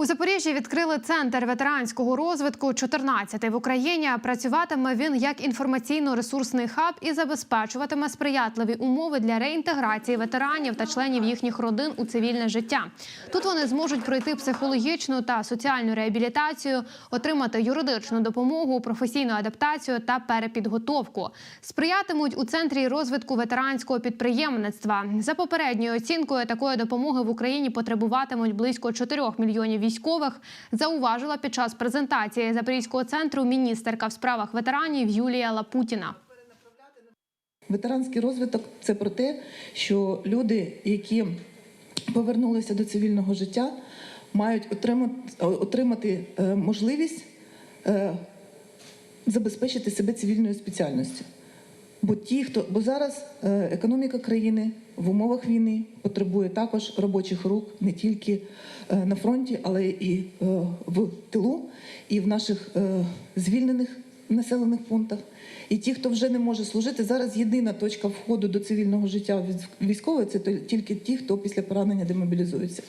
У Запоріжжі відкрили центр ветеранського розвитку 14-й в Україні. Працюватиме він як інформаційно-ресурсний хаб і забезпечуватиме сприятливі умови для реінтеграції ветеранів та членів їхніх родин у цивільне життя. Тут вони зможуть пройти психологічну та соціальну реабілітацію, отримати юридичну допомогу, професійну адаптацію та перепідготовку. Сприятимуть у центрі розвитку ветеранського підприємництва. За попередньою оцінкою такої допомоги в Україні потребуватимуть близько 4 мільйонів військових. Зауважила під час презентації Запорізького центру міністерка в справах ветеранів Юлія Лапутіна. Ветеранський розвиток це про те, що люди, які повернулися до цивільного життя, мають отримати, отримати е, можливість е, забезпечити себе цивільною спеціальністю. Бо ті, хто бо зараз е, економіка країни в умовах війни потребує також робочих рук не тільки е, на фронті, але і е, в тилу, і в наших звільнених населених пунктах. І ті, хто вже не може служити, зараз єдина точка входу до цивільного життя військової це тільки ті, хто після поранення демобілізується.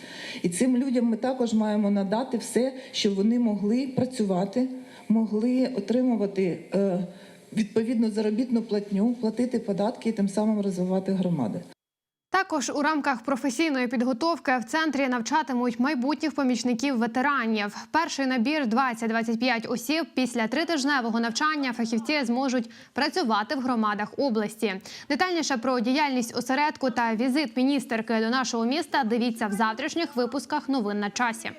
І цим людям ми також маємо надати все, щоб вони могли працювати, могли отримувати. Відповідну заробітну платню, платити податки і тим самим розвивати громади. Також у рамках професійної підготовки в центрі навчатимуть майбутніх помічників ветеранів. Перший набір 20-25 осіб. Після тритижневого навчання фахівці зможуть працювати в громадах області. Детальніше про діяльність осередку та візит міністерки до нашого міста. Дивіться в завтрашніх випусках новин на часі.